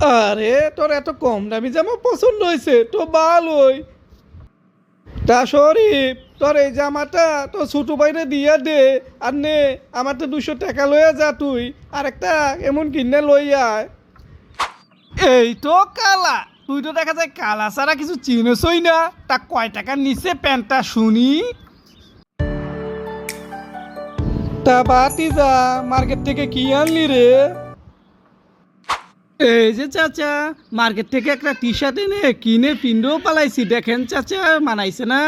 আরে, তোর এত কম দামি জামা পছন্দ হয়েছে, তো ভালোই। তা শরীফ, তোর এই জামাটা তোর ছোটো বাইরে দিয়া দে, আর নে, আমার তো দুশো টাকা লইয়া যা তুই আর একটা এমন কিনে লই আয়। এই তো কালা, তুই তো দেখা যায় কালা ছাড়া কিছু চিনেছই না, তা কয় টাকার নিচে প্যান্টটা শুনি? তা বাতি যা মার্কেট থেকে কি আনলি রে? এই যে চাচা মার্কেট থেকে একটা টি শার্ট এনে কিনে পিন্ডও পালাইছি। দেখেন চাচা মানাইছে না?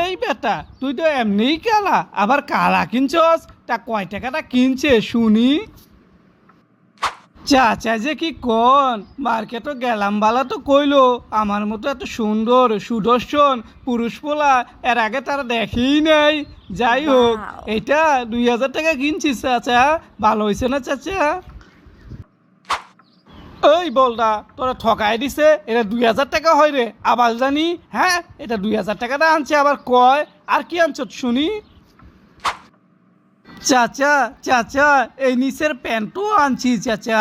এই বেটা তুই তো এমনিই কালা আবার কালা কিনছস? তা কয় টাকাটা কিনছে শুনি? চাচা যে কি কন মার্কেটও গেলাম বালা তো কইলো আমার মতো এত সুন্দর সুদর্শন পুরুষ পোলা এর আগে তারা দেখেই নাই। যাই হোক এটা দুই হাজার টাকা কিনছিস চাচা ভালো হয়েছে না চাচা? ওই বলদা, তোরা ঠকাই দিছে, এটা দুই হাজার টাকা হয় রে। আবার জানি হ্যাঁ এটা দুই হাজার টাকাটা আনছে, আবার কয়, আর কি আনছ শুনি? চাচা চাচা, এই নিচের প্যান্টও আনছি, চাচা।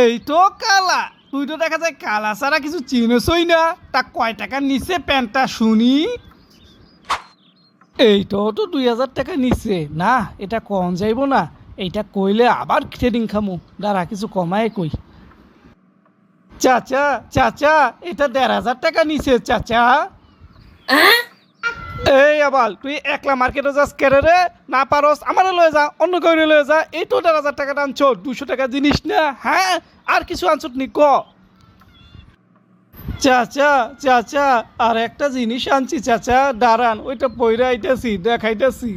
এই তো কালা, তুই তো দেখা যায় কালা ছাড়া কিছু চিনেছই না। তা কয় টাকার নিচে প্যান্টটা শুনি? এইটাও তো দুই হাজার টাকা নিচে। না, এটা কম যাইব না। এইটা কইলে আবার ট্রেডিং খামু। দাঁড়া কিছু কমায় কই। চাচা চাচা এটা দেড় হাজার টাকা নিচে চাচা। এই আবাল তুই একলা মার্কেটে যাস কেরে রে? না পারস আমার লয়ে যা অন্য কেউ লয়ে যা। এই তো দেড় হাজার টাকা আনছো দুশো টাকা জিনিস না হ্যাঁ? আর কিছু আনছত নি ক। চাচা চাচা আর একটা জিনিস আনছি চাচা। দাঁড়ান ওইটা পয়রা আইতাছি দেখাইতাছি।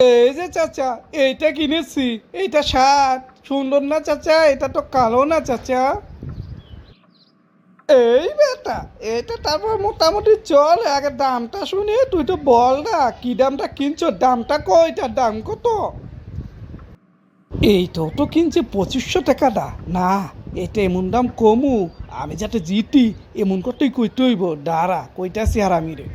এই যে চাচা, এইটা কিনেছি। এইটা শার্ট সুন্দর না চাচা? এটা তো কালো না চাচা? এই বেটা, এটা তারপর মোটামুটি চল। আগে দামটা শুনি, তুই তো বল না, কি দামটা কিনছো? দামটা কয়টার দাম কত? এইটাও তো কিনছে পঁচিশশো টাকাটা না, এটা এমন দাম কমু। আমি যাতে জিতি, এমন করতেই কইতে হইব। দাঁড়া, কইতাছি আর আমি রে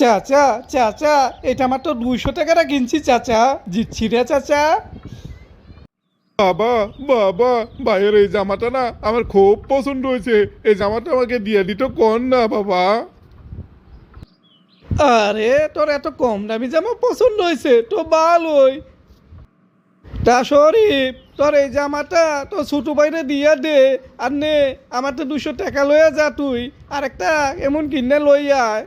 চাচা চাচা এটা আমার তো দুইশো টাকাটা কিনছি চাচা। জিতছি রে চাচা। বাবা বাবা ভাইয়ের এই জামাটা না আমার খুব পছন্দ হয়েছে। এই জামাটা আমাকে দিয়ে দিত কন না বাবা? আরে তোর এত কম দামি জামা পছন্দ হয়েছে তো ভালোই। তা শরীফ তোর এই জামাটা তোর ছোটো বাইরে দিয়া দে। আর নে আমার তো দুশো টাকা লইয়া যা তুই আর একটা এমন কিনে লই আয়।